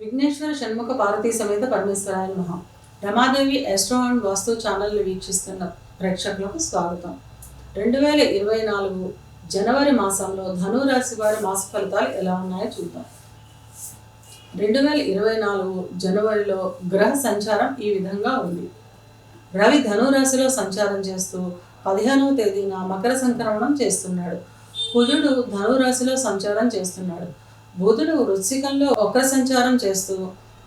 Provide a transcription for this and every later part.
విఘ్నేశ్వర షణ్ముఖ పార్వతీ సమేత పరమేశ్వరాయ మహా రమాదేవి ఎస్ట్రో అండ్ వాస్తు ఛానల్ని వీక్షిస్తున్న ప్రేక్షకులకు స్వాగతం. రెండు వేల ఇరవై నాలుగు జనవరి మాసంలో ధనురాశి వారి మాస ఫలితాలు ఎలా ఉన్నాయో చూద్దాం. రెండు వేల ఇరవై నాలుగు జనవరిలో గ్రహ సంచారం ఈ విధంగా ఉంది. రవి ధనురాశిలో సంచారం చేస్తూ పదిహేనవ తేదీన మకర సంక్రమణం చేస్తున్నాడు. కుజుడు ధనురాశిలో సంచారం చేస్తున్నాడు. బుధుడు వృశ్చికంలో వక్ర సంచారం చేస్తూ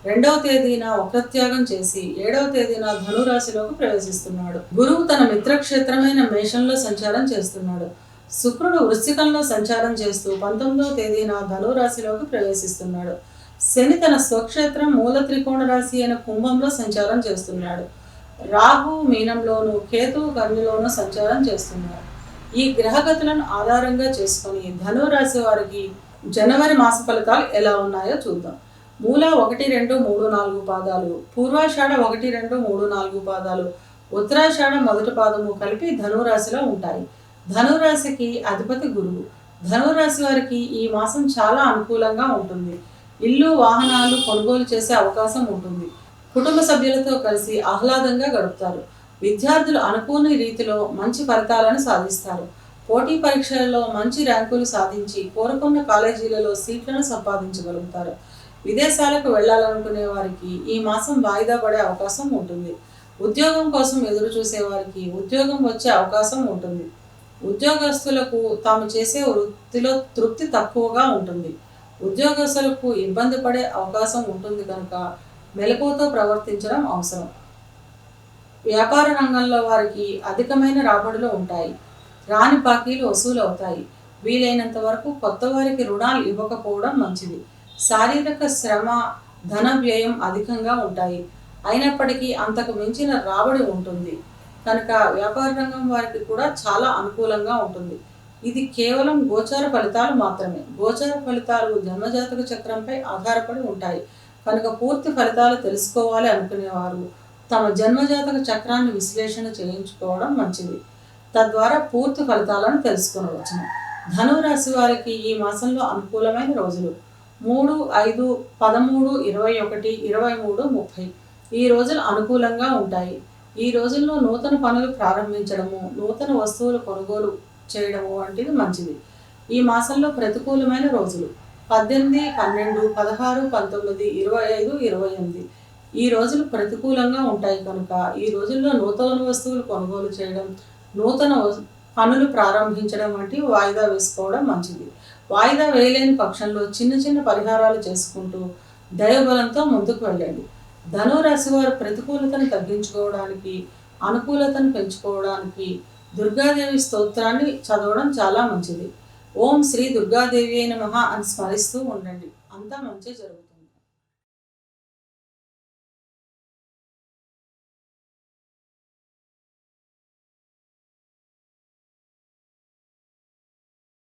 రెండవ తేదీన వక్రత్యాగం చేసి ఏడవ తేదీన ధనురాశిలోకి ప్రవేశిస్తున్నాడు. గురువు తన మిత్రక్షేత్రమైన మేషంలో సంచారం చేస్తున్నాడు. శుక్రుడు వృశ్చికంలో సంచారం చేస్తూ పంతొమ్మిదవ తేదీన ధనురాశిలోకి ప్రవేశిస్తున్నాడు. శని తన స్వక్షేత్రం మూల త్రికోణ రాశి అయిన కుంభంలో సంచారం చేస్తున్నాడు. రాహు మీనంలోను కేతువు కర్ణిలోనూ సంచారం చేస్తున్నారు ఈ గ్రహగతులను ఆధారంగా చేసుకొని ధనురాశి వారికి జనవరి మాస ఫలితాలు ఎలా ఉన్నాయో చూద్దాం. మూల ఒకటి రెండు మూడు నాలుగు పాదాలు. పూర్వాషాఢ ఒకటి రెండు మూడు నాలుగు పాదాలు. ఉత్తరాషాఢ మొదటి పాదము కలిపి ధనురాశిలో ఉంటాయి. ధనురాశికి అధిపతి గురువు. ధనురాశి వారికి ఈ మాసం చాలా అనుకూలంగా ఉంటుంది. ఇల్లు వాహనాలు కొనుగోలు చేసే అవకాశం ఉంటుంది. కుటుంబ సభ్యులతో కలిసి ఆహ్లాదంగా గడుపుతారు. విద్యార్థులు అనుకోని రీతిలో మంచి ఫలితాలను సాధిస్తారు. పోటీ పరీక్షలలో మంచి ర్యాంకులు సాధించి కోరుకున్న కాలేజీలలో సీట్లను సంపాదించగలుగుతారు. విదేశాలకు వెళ్ళాలనుకునే వారికి ఈ మాసం వాయిదా పడే అవకాశం ఉంటుంది. ఉద్యోగం కోసం ఎదురు చూసే వారికి ఉద్యోగం వచ్చే అవకాశం ఉంటుంది. ఉద్యోగస్తులకు తాము చేసే వృత్తిలో తృప్తి తక్కువగా ఉంటుంది. ఉద్యోగస్తులకు ఇబ్బంది పడే అవకాశం ఉంటుంది కనుక మెలకువతో ప్రవర్తించడం అవసరం. వ్యాపార రంగంలో వారికి అధికమైన రాబడులు ఉంటాయి. రాని బాకీలు వసూలు అవుతాయి. వీలైనంత వరకు కొత్త వారికి రుణాలు ఇవ్వకపోవడం మంచిది. శారీరక శ్రమ ధన వ్యయం అధికంగా ఉంటాయి. అయినప్పటికీ అంతకు మించిన రాబడి ఉంటుంది. కనుక వ్యాపార రంగం వారికి కూడా చాలా అనుకూలంగా ఉంటుంది. ఇది కేవలం గోచార ఫలితాలు మాత్రమే. గోచార ఫలితాలు జన్మజాతక చక్రంపై ఆధారపడి ఉంటాయి. కనుక పూర్తి ఫలితాలు తెలుసుకోవాలి అనుకునేవారు. తమ జన్మజాతక చక్రాన్ని విశ్లేషణ చేయించుకోవడం మంచిది. తద్వారా పూర్తి ఫలితాలను తెలుసుకునవచ్చును. ధనురాశి వారికి ఈ మాసంలో అనుకూలమైన రోజులు. మూడు ఐదు పదమూడు ఇరవై ఒకటి ఇరవై మూడు ముప్పై. ఈ రోజులు అనుకూలంగా ఉంటాయి. ఈ రోజుల్లో నూతన పనులు ప్రారంభించడము నూతన వస్తువులు కొనుగోలు చేయడము వంటిది మంచిది. ఈ మాసంలో ప్రతికూలమైన రోజులు. పద్దెనిమిది పన్నెండు పదహారు పంతొమ్మిది ఇరవై ఐదు ఇరవై ఎనిమిది. ఈ రోజులు ప్రతికూలంగా ఉంటాయి కనుక ఈ రోజుల్లో నూతన వస్తువులు కొనుగోలు చేయడం నూతన పనులు ప్రారంభించడం వంటివి వాయిదా వేసుకోవడం మంచిది. వాయిదా వేయలేని పక్షంలో చిన్న చిన్న పరిహారాలు చేసుకుంటూ దైవబలంతో ముందుకు వెళ్ళండి. ధనురాశి వారు ప్రతికూలతను తగ్గించుకోవడానికి అనుకూలతను పెంచుకోవడానికి దుర్గాదేవి స్తోత్రాన్ని చదవడం చాలా మంచిది. ఓం శ్రీ దుర్గాదేవి అయిన మహా అని స్మరిస్తూ ఉండండి. అంతా మంచి జరుగుతుంది.